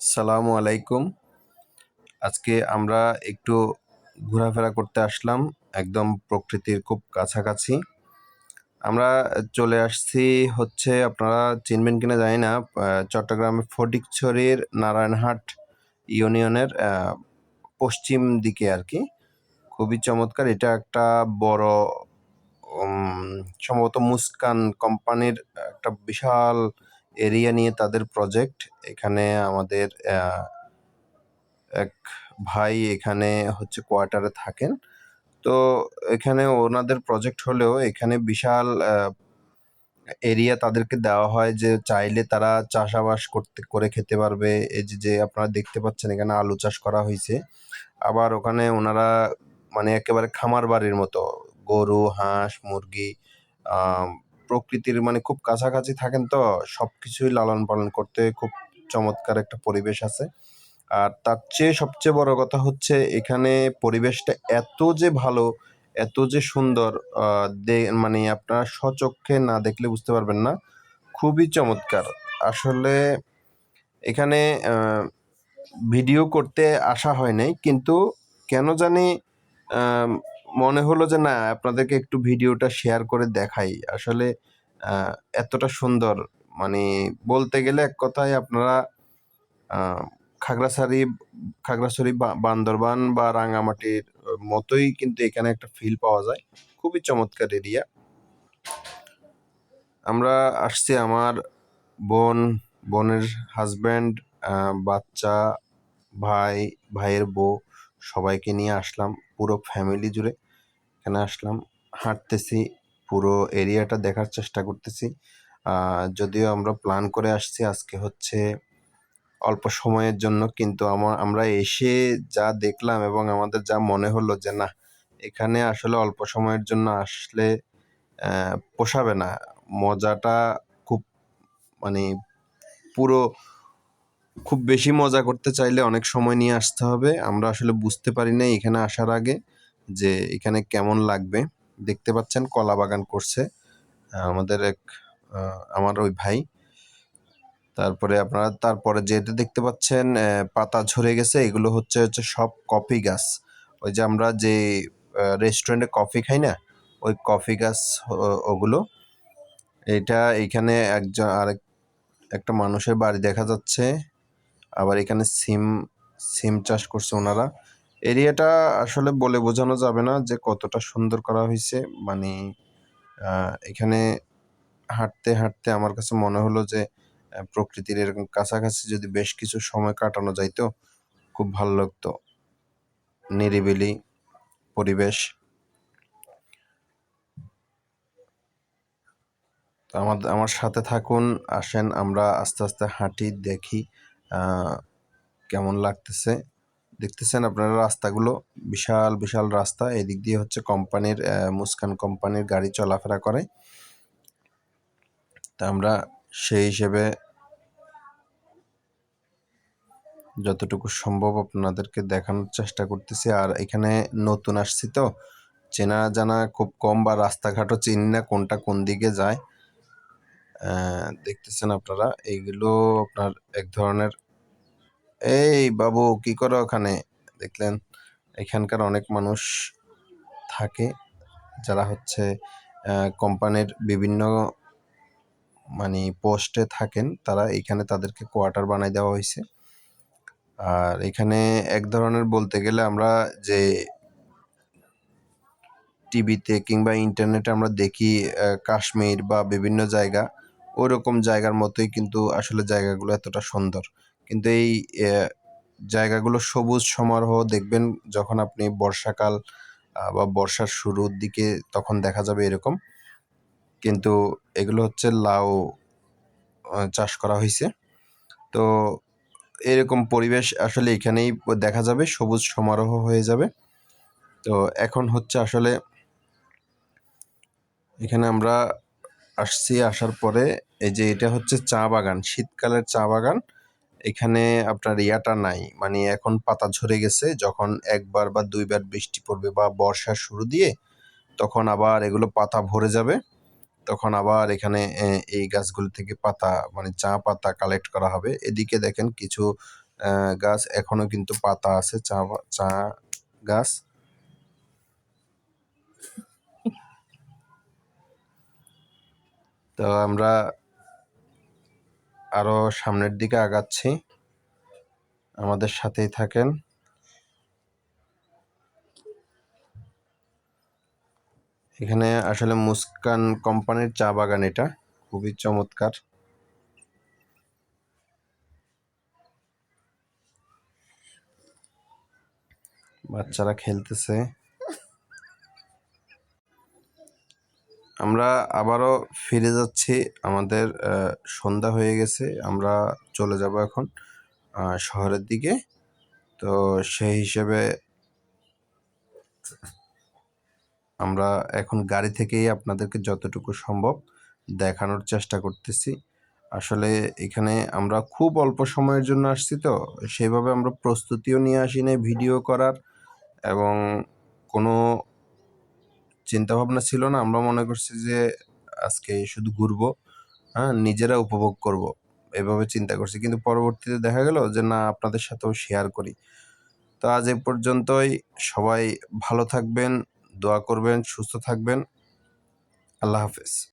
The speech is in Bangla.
আসসালামু আলাইকুম। আজকে আমরা একটু ঘোরাফেরা করতে আসলাম, একদম প্রকৃতির খুব কাছাকাছি। আমরা চলে আসছি হচ্ছে, আপনারা চিনবেন কিনা জানি না চট্টগ্রামের ফটিকছড়ির নারায়ণহাট ইউনিয়নের পশ্চিম দিকে আর কি। খুবই চমৎকার, এটা একটা বড় সম্ভবত মুস্কান কোম্পানির একটা বিশাল এরিয়া নিয়ে তাদের প্রজেক্ট এখানে আমাদের এক ভাই এখানে হচ্ছে কোয়ার্টারে থাকেন। তো এখানে ওনাদের প্রজেক্ট হলেও এখানে বিশাল এরিয়া তাদেরকে দেওয়া হয় যে চাইলে তারা চাষাবাস করতে, করে খেতে পারবে। এই যে আপনারা দেখতে পাচ্ছেন এখানে আলু চাষ করা হয়েছে আবার ওখানে ওনারা মানে একেবারে খামার বাড়ির মতো, গরু, হাঁস, মুরগি প্রকৃতির মানে খুব কাছাকাছি থাকেন তো সব কিছুই লালন পালন করতে খুব চমৎকার একটা পরিবেশ আছে। আর তার চেয়ে সবচেয়ে বড় কথা হচ্ছে এখানে পরিবেশটা এত যে ভালো, এত যে সুন্দর মানে আপনারা স্বচক্ষে না দেখলে বুঝতে পারবেন না। খুবই চমৎকার। আসলে এখানে ভিডিও করতে আসা হয় নাই, কিন্তু কেন জানি মনে হলো যে না, আপনাদেরকে একটু ভিডিওটা শেয়ার করে দেখাই। আসলে এতটা সুন্দর। মানে বলতে গেলে এক কথায় আপনারা খাগড়াছড়ি খাগড়াছড়ি বান্দরবান বা রাঙামাটির মতোই কিন্তু এখানে একটা ফিল পাওয়া যায়। খুবই চমৎকার এরিয়া আমরা আসছি আমার বোন, বোনের হাজব্যান্ড বাচ্চা, ভাই, ভাইয়ের বউ। সবাইকে নিয়ে আসলাম, পুরো ফ্যামিলি জুড়ে। এখানে আসলাম, হাঁটতেছি, পুরো এরিয়াটা দেখার চেষ্টা করতেছি। যদিও আমরা প্ল্যান করে আসছি আজকে হচ্ছে অল্প সময়ের জন্য, কিন্তু আমার আমরা এসে যা দেখলাম এবং আমাদের যা মনে হলো যে, না, এখানে আসলে অল্প সময়ের জন্য আসলে পোষাবে না। মজাটা খুব মানে পুরো খুব বেশি মজা করতে চাইলে অনেক সময় নিয়ে আসতে হবে। আমরা আসলে বুঝতে পারি না এখানে আসার আগে যে এখানে কেমন লাগবে। দেখতে পাচ্ছেন কলা বাগান করছে। আমাদের এক আমার ওই ভাই। তারপরে আপনারা, তারপরে যেটা দেখতে পাচ্ছেন পাতা ঝরে গেছে, এগুলো হচ্ছে হচ্ছে সব কফি গাছ। ওই যে আমরা যে রেস্টুরেন্টে কফি খাই না, ওই কফি গাছ ওগুলো। এটা এখানে একজন আরেক, একটা মানুষের বাড়ি দেখা যাচ্ছে। আবার এখানে সিম সিম চাষ করছে ওনারা। এরিয়াটা আসলে বলে বোঝানো যাবে না যে কতটা সুন্দর করা হয়েছে। মানে এখানে হাঁটতে হাঁটতে আমার কাছে মনে হলো যে প্রকৃতির এরকম কাছাকাছি যদি বেশ কিছু সময় কাটানো যাইতো, খুব ভালো লাগতো। নিরিবিলি পরিবেশ। আমার আমার সাথে থাকুন, আসেন, আমরা আস্তে আস্তে হাঁটি, দেখি। কেমন লাগতেছে? দেখতেছেন আপনারা রাস্তাগুলো? বিশাল বিশাল রাস্তা। এদিক দিয়ে হচ্ছে কোম্পানির মুস্কান কোম্পানির গাড়ি চলাফেরা করে। তা আমরা সেই হিসেবে যতটুকু সম্ভব আপনাদেরকে দেখানোর চেষ্টা করতেছি। আর এখানে নতুন আসছি তো। চেনা জানা খুব কম বা রাস্তাঘাটও চিনি না কোনটা কোন দিকে যায়। দেখতেছেন আপনারা? এইগুলো আপনার এক ধরনের এই বাবু, কি করো ওখানে? দেখলেন, এখানকার অনেক মানুষ থাকে যারা হচ্ছে কোম্পানির বিভিন্ন মানে পোস্টে থাকেন। তারা এখানে তাদেরকে কোয়ার্টার বানাই দেওয়া হয়েছে। আর এখানে এক ধরনের বলতে গেলে আমরা যে টিভিতে কিংবা ইন্টারনেটে আমরা দেখি কাশ্মীর বা বিভিন্ন জায়গা ওরকম জায়গার মতোই কিন্তু আসলে জায়গাগুলো এতটা সুন্দর। কিন্তু এই জায়গাগুলো সবুজ সমারোহ দেখবেন যখন আপনি বর্ষাকাল বা বর্ষার শুরুর দিকে তখন দেখা যাবে এরকম। কিন্তু এগুলো হচ্ছে লাউ চাষ করা হয়েছে তো এরকম পরিবেশ আসলে এখানেই দেখা যাবে, সবুজ সমারোহ হয়ে যাবে। তো এখন হচ্ছে আসলে এখানে আমরা আসছি, আসার পরে এই যে এটা হচ্ছে চা বাগান, শীতকালের চা বাগান। এখানে আপনার ইয়াটা নাই মানে এখন পাতা ঝরে গেছে। যখন একবার বা দুইবার বৃষ্টি পড়বে বা বর্ষার শুরু দিয়ে, তখন আবার এগুলো পাতা ভরে যাবে। তখন আবার এখানে এই গাছগুলো থেকে পাতা মানে চা পাতা কালেক্ট করা হবে। এদিকে দেখেন কিছু গাছ এখনও কিন্তু পাতা আছে, চা চা গাছ। তো আমরা আরও সামনের দিকে আগাচ্ছি। আমাদের সাথেই থাকেন। এখানে আসলে মুস্কান কোম্পানির চা বাগান এটা, খুবই চমৎকার। বাচ্চারা খেলতেছে। আমরা আবারও ফিরে যাচ্ছি। আমাদের সন্ধ্যা হয়ে গেছে। আমরা চলে যাব এখন শহরের দিকে। তো সেই হিসেবে আমরা এখন গাড়ি থেকেই আপনাদেরকে যতটুকু সম্ভব দেখানোর চেষ্টা করতেছি। আসলে এখানে আমরা খুব অল্প সময়ের জন্য আসছি তো সেভাবে আমরা প্রস্তুতিও নিয়ে আসি নাই ভিডিও করার এবং কোনো চিন্তাভাবনা ছিল না, আমরা মনে করছি যে আজকে শুধু ঘুরবো হ্যাঁ নিজেরা উপভোগ করব, এভাবে চিন্তা করছি। কিন্তু পরবর্তীতে দেখা গেল যে না, আপনাদের সাথেও শেয়ার করি। তো আজ এ পর্যন্তই, সবাই ভালো থাকবেন, দোয়া করবেন, সুস্থ থাকবেন। আল্লাহ হাফেজ।